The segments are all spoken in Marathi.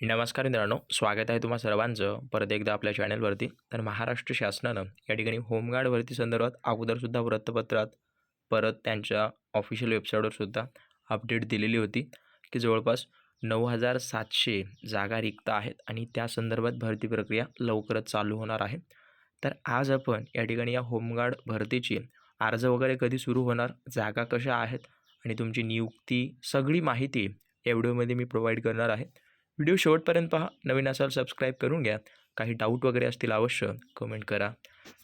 नमस्कार मित्रांनो स्वागत आहे तुम्हा सर्वांचं परत एकदा आपल्या चॅनलवरती. तर महाराष्ट्र शासनानं या ठिकाणी होमगार्ड भरती संदर्भात अगोदरसुद्धा वृत्तपत्रात परत त्यांच्या ऑफिशियल वेबसाईटवरसुद्धा अपडेट दिलेली होती की जवळपास नऊ हजार सातशे जागा रिक्त आहेत आणि त्या संदर्भात भरती प्रक्रिया लवकरच चालू होणार आहे. तर आज आपण या ठिकाणी या होमगार्ड भरतीची अर्ज वगैरे कधी सुरू होणार जागा कशा आहेत आणि तुमची नियुक्ती सगळी माहिती या व्हिडिओमध्ये मी प्रोव्हाइड करणार आहे. व्हिडिओ शेवटपर्यंत पहा. नवीन असाल सबस्क्राईब करून घ्या. काही डाऊट वगैरे असतील अवश्य कमेंट करा.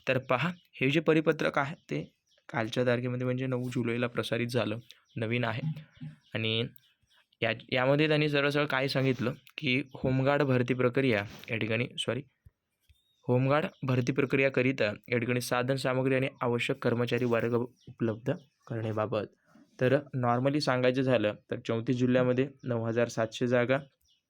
तर पहा हे जे परिपत्रक आहे ते कालच्या तारखेमध्ये म्हणजे नऊ जुलैला प्रसारित झालं. नवीन आहे. आणि या यामध्ये त्यांनी सरळ सरळ काय सांगितलं की होमगार्ड भरती प्रक्रिया या ठिकाणी सॉरी होमगार्ड भरती प्रक्रियाकरिता या ठिकाणी साधन सामग्री आणि आवश्यक कर्मचारी वर्ग उपलब्ध करण्याबाबत. तर नॉर्मली सांगायचं झालं तर चौतीस जिल्ह्यामध्ये नऊ हजार सातशे जागा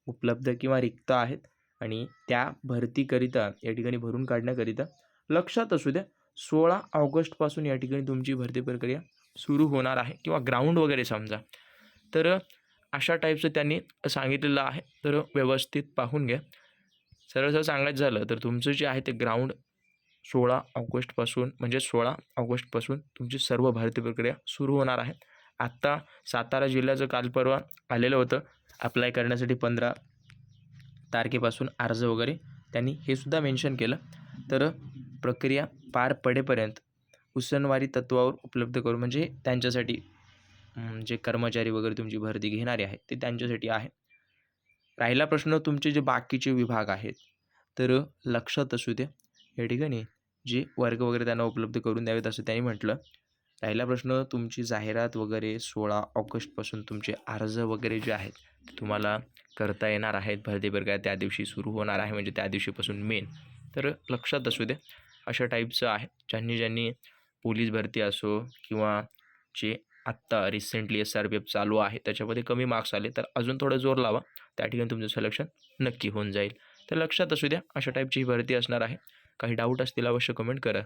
उपलब्ध किंवा रिक्त आहेत आणि त्या भरतीकरिता या ठिकाणी भरून काढण्याकरिता लक्षात असू द्या सोळा ऑगस्टपासून या ठिकाणी तुमची भरती प्रक्रिया सुरू होणार आहे किंवा ग्राउंड वगैरे समजा. तर अशा टाईपचं त्यांनी सांगितलेलं आहे. तर व्यवस्थित पाहून घ्या. सरळ सरळ सांगायचं झालं तर तुमचं जे आहे ते ग्राउंड सोळा ऑगस्टपासून म्हणजे सोळा ऑगस्टपासून तुमची सर्व भरती प्रक्रिया सुरू होणार आहे. आत्ता सातारा जिल्ह्याचं काल परवा आलेलं होतं. अप्लाय करण्यासाठी पंधरा तारखेपासून अर्ज वगैरे त्यांनी हे सुद्धा मेन्शन केलं. तर प्रक्रिया पार पडेपर्यंत उसनवारी तत्वावर उपलब्ध करू म्हणजे त्यांच्यासाठी जे कर्मचारी वगैरे तुमची भरती घेणारे आहेत ते त्यांच्यासाठी आहे. राहिला प्रश्न तुमचे जे बाकीचे विभाग आहेत तर लक्षात असू द्या या ठिकाणी जे वर्ग वगैरे त्यांना उपलब्ध करून द्यावेत असं त्यांनी म्हटलं. राहिला प्रश्न तुमची जाहिरात वगैरे सोळा ऑगस्टपासून तुमचे अर्ज वगैरे जे आहेत तुम्हाला करता येणार आहेत. भरती प्रक्रिया त्या दिवशी सुरू होणार आहे. म्हणजे त्या दिवशीपासून मेन तर लक्षात असू द्या अशा टाईपचं आहे. ज्यांनी ज्यांनी पोलीस भरती असो किंवा जे आत्ता recently S R P F चालू आहे त्याच्यामध्ये कमी मार्क्स आले तर अजून थोडं जोर लावा. त्या ठिकाणी तुमचं सिलेक्शन नक्की होऊन जाईल. तर लक्षात असू द्या अशा टाईपची ही भरती असणार आहे. काही डाऊट असतील अवश्य कमेंट करा.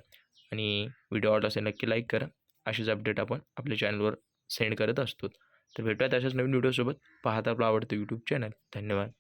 आणि व्हिडिओ आवडला असेल नक्की लाईक करा. अशीच अपडेट आपण आपल्या चॅनलवर सेंड करत असतो. तर भेटूया तशाच नवीन व्हिडिओसोबत पाहता आपलं आवडतं यूट्यूब चॅनल धन्यवाद.